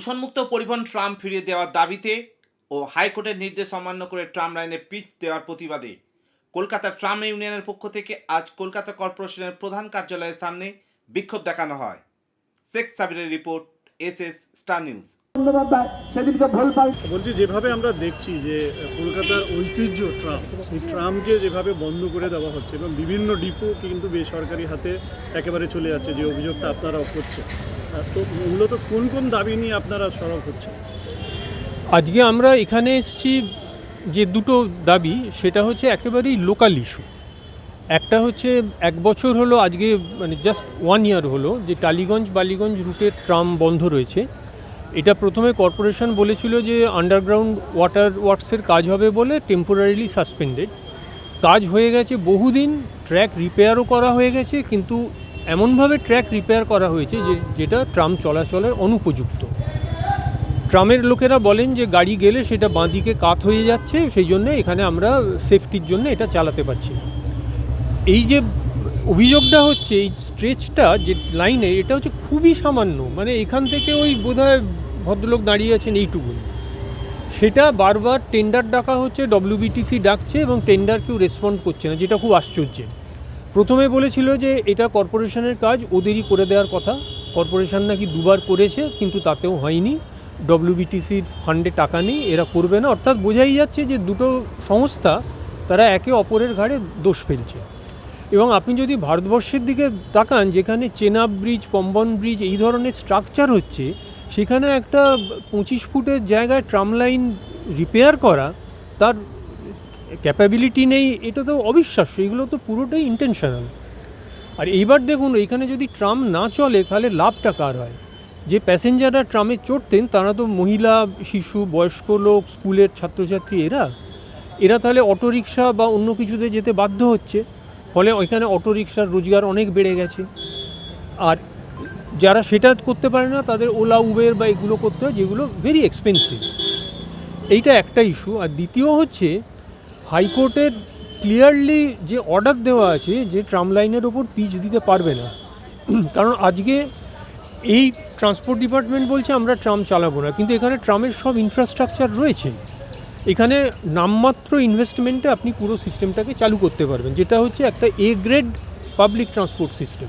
দূষণমুক্ত পরিবহন ট্রাম ফিরিয়ে দেওয়ার দাবিতে ও হাইকোর্টের নির্দেশ অমান্য করে ট্রাম লাইনে পিচ দেওয়ার প্রতিবাদে কলকাতা ট্রাম ইউনিয়নের পক্ষ থেকে আজ কলকাতা কর্পোরেশনের প্রধান কার্যালয়ের সামনে বিক্ষোভ দেখানো হয়। Sheikh সাবিরের report, S S star news. Bandyopadhyay সেদিনকে ভুল পাল বলছি যেভাবে আমরা দেখছি যে কলকাতার ঐতিহ্য ট্রাম এই ট্রামকে যেভাবে বন্ধ করে দেওয়া হচ্ছে এবং বিভিন্ন ডিপো কিন্তু বেসরকারি হাতে একেবারে চলে যাচ্ছে যে অভিযোগটা আপনারাও করছেন। তো মূলত কোন কোন দাবি নিয়ে আপনারা সরব হচ্ছেন? আজকে আমরা এখানে এসেছি যে দুটো দাবি সেটা হচ্ছে একেবারেই লোকাল ইস্যু একটা হচ্ছে এক বছর হলো আজকে মানে জাস্ট ওয়ান ইয়ার হলো যে টালিগঞ্জ বালিগঞ্জ রুটের ট্রাম বন্ধ রয়েছে। এটা প্রথমে কর্পোরেশন বলেছিল যে আন্ডারগ্রাউন্ড ওয়াটার ওয়ার্কসের কাজ হবে বলে টেম্পোরারিলি সাসপেন্ডেড কাজ হয়ে গেছে বহুদিন ট্র্যাক রিপেয়ারও করা হয়ে গেছে, কিন্তু এমনভাবে ট্র্যাক রিপেয়ার করা হয়েছে যে যেটা ট্রাম চলাচলের অনুপযুক্ত। ট্রামের লোকেরা বলেন যে গাড়ি গেলে সেটা বাঁদিকে কাত হয়ে যাচ্ছে, সেই জন্য এখানে আমরা সেফটির জন্য এটা চালাতে পারছি এই যে অভিযোগটা হচ্ছে, এই স্ট্রেচটা যে লাইনে এটা হচ্ছে খুবই সামান্য। মানে এখান থেকে ওই বোধহয় ভদ্রলোক দাঁড়িয়ে আছেন এইটুকু সেটা বারবার টেন্ডার ডাকা হচ্ছে ডব্লিউবিটিসি ডাকছে এবং টেন্ডার কেউ রেসপন্ড করছে না, যেটা খুব আশ্চর্যের। প্রথমে বলেছিল যে এটা কর্পোরেশনের কাজ, ওদেরই করে দেওয়ার কথা। কর্পোরেশন নাকি দুবার করেছে, কিন্তু তাতেও হয়নি। ডব্লিউবিটিসির ফান্ডে টাকা নেই, এরা করবে না। অর্থাৎ বোঝাই যাচ্ছে যে দুটো সংস্থা, তারা একে অপরের ঘাড়ে দোষ ফেলছে। এবং আপনি যদি ভারতবর্ষের দিকে তাকান, যেখানে চেনাব ব্রিজ, পম্বন ব্রিজ এই ধরনের স্ট্রাকচার হচ্ছে, সেখানে একটা পঁচিশ ফুটের জায়গায় ট্রাম লাইন রিপেয়ার করা, তার ক্যাপাবিলিটি নেই, এটা তো অবিশ্বাস্য, এগুলো তো পুরোটাই ইন্টেনশনাল আর এইবার দেখুন, এখানে যদি ট্রাম না চলে, তাহলে লাভটা কার হয়? যে প্যাসেঞ্জাররা ট্রামে চড়তেন, তারা তো মহিলা, শিশু, বয়স্ক লোক, স্কুলের ছাত্রছাত্রী, এরা। এরা তাহলে অটোরিকশা বা অন্য কিছুতে যেতে বাধ্য হচ্ছে। ফলে ওইখানে অটোরিকশার রোজগার অনেক বেড়ে গেছে। আর যারা সেটা করতে পারে না, তাদের ওলা, উবের বা এগুলো করতে হয়, যেগুলো ভেরি এক্সপেন্সিভ এইটা একটা ইস্যু আর দ্বিতীয় হচ্ছে, হাইকোর্টের ক্লিয়ারলি যে অর্ডার দেওয়া আছে, যে ট্রাম লাইনের ওপর পিচ দিতে পারবে না। কারণ আজকে এই ট্রান্সপোর্ট ডিপার্টমেন্ট বলছে, আমরা ট্রাম চালাবো না। কিন্তু এখানে ট্রামের সব ইনফ্রাস্ট্রাকচার রয়েছে। এখানে নামমাত্র ইনভেস্টমেন্টে আপনি পুরো সিস্টেমটাকে চালু করতে পারবেন, যেটা হচ্ছে একটা A grade public transport system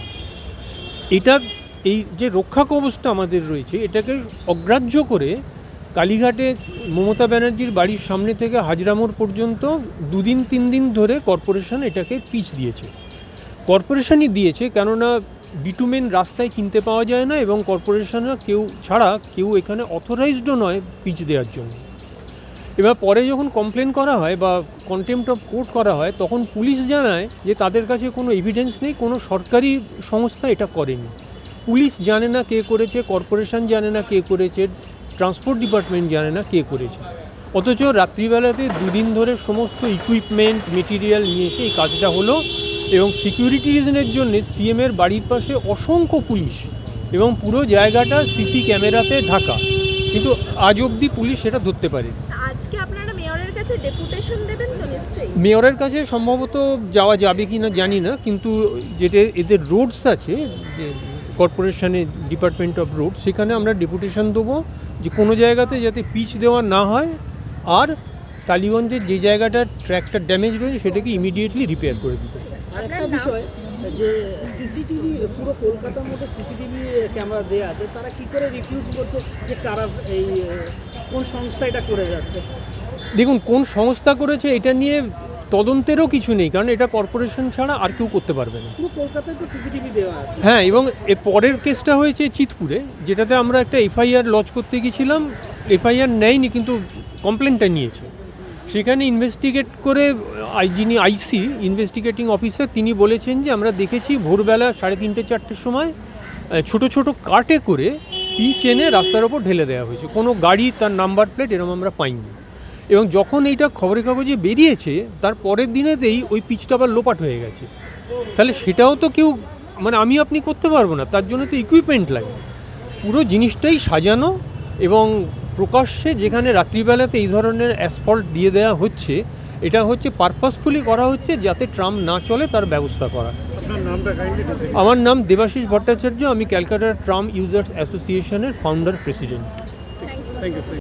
এটা এই যে রক্ষা কবচটা আমাদের রয়েছে, এটাকে অগ্রাহ্য করে কালীঘাটে মমতা ব্যানার্জির বাড়ির সামনে থেকে হাজরামোড় পর্যন্ত দুদিন, তিন দিন ধরে কর্পোরেশন এটাকে পিচ দিয়েছে। কর্পোরেশনই দিয়েছে, কেননা বিটুমেন রাস্তায় কিনতে পাওয়া যায় না এবং কর্পোরেশনরা কেউ ছাড়া কেউ এখানে অথরাইজডও নয় পিচ দেওয়ার জন্য। এবার পরে যখন কমপ্লেন করা হয় বা কন্টেম্পট অফ কোর্ট করা হয়, তখন পুলিশ জানায় যে তাদের কাছে কোনো এভিডেন্স নেই, কোনো সরকারি সংস্থা এটা করেনি। পুলিশ জানে না কে করেছে কর্পোরেশন জানে না কে করেছে ট্রান্সপোর্ট ডিপার্টমেন্ট জানে না কে করেছে। অথচ রাত্রিবেলাতে দুদিন ধরে সমস্ত ইকুইপমেন্ট মেটেরিয়াল নিয়ে এসে এই কাজটা হলো এবং সিকিউরিটি রিজনের জন্য সিএমের বাড়ির পাশে অসংখ্য পুলিশ এবং পুরো জায়গাটা সিসি ক্যামেরাতে ঢাকা। কিন্তু আজ অবধি পুলিশ সেটা ধরতে পারেনি। মেয়রের কাছে ডেপুটেশন দেবেন তো নিশ্চয়ই? মেয়রের কাছে সম্ভবত যাওয়া যাবে কি না জানি না কিন্তু যেটা এদের রোডস আছে যে কর্পোরেশনের ডিপার্টমেন্ট অফ রোড সেখানে আমরা ডেপুটেশন দেবো যে কোনো জায়গাতে যাতে পিচ দেওয়া না হয় আর টালিগঞ্জের যে জায়গাটা ট্র্যাকটা ড্যামেজ রয়েছে সেটাকে ইমিডিয়েটলি রিপেয়ার করে দিতে হবে। আরেকটা বিষয় যে সিসিটিভি পুরো কলকাতার মধ্যে সিসিটিভি ক্যামেরা দেওয়া আছে তারা কি করে রিফিউজ করছে যে কারা এই কোন সংস্থা এটা করে যাচ্ছে? দেখুন কোন সংস্থা করেছে এটা নিয়ে তদন্তেরও কিছু নেই কারণ এটা কর্পোরেশন ছাড়া আর কেউ করতে পারবে না। কলকাতায় তো সিসিটিভি দেওয়া আছে। হ্যাঁ এবং এর পরের কেসটা হয়েছে চিতপুরে যেটাতে আমরা একটা এফআইআর লজ করতে গেছিলাম এফআইআর নেয়নি কিন্তু কমপ্লেনটা নিয়েছে। সেখানে ইনভেস্টিগেট করে আই যিনি আইসি ইনভেস্টিগেটিং অফিসার তিনি বলেছেন যে আমরা দেখেছি ভোরবেলা সাড়ে তিনটে চারটের সময় ছোট ছোট কার্টে করে পিচ এনে রাস্তার ওপর ঢেলে দেওয়া হয়েছে। কোনো গাড়ি তার নাম্বার প্লেট এরকম আমরা পাইনি। এবং যখন এইটা খবরের কাগজে বেরিয়েছে তার পরের দিনেতেই ওই পিচটা আবার লোপাট হয়ে গেছে। তাহলে সেটাও তো কেউ মানে আমি আপনি করতে পারব না তার জন্য তো ইকুইপমেন্ট লাগে। পুরো জিনিসটাই সাজানো এবং প্রকাশ্যে যেখানে রাত্রিবেলাতে এই ধরনের অ্যাসফল্ট দিয়ে দেওয়া হচ্ছে এটা হচ্ছে পারপাসফুলি করা হচ্ছে যাতে ট্রাম না চলে তার ব্যবস্থা করা। আমার নাম দেবাশিস ভট্টাচার্য আমি ক্যালকাটার ট্রাম ইউজার্স অ্যাসোসিয়েশনের ফাউন্ডার প্রেসিডেন্ট থ্যাংক ইউ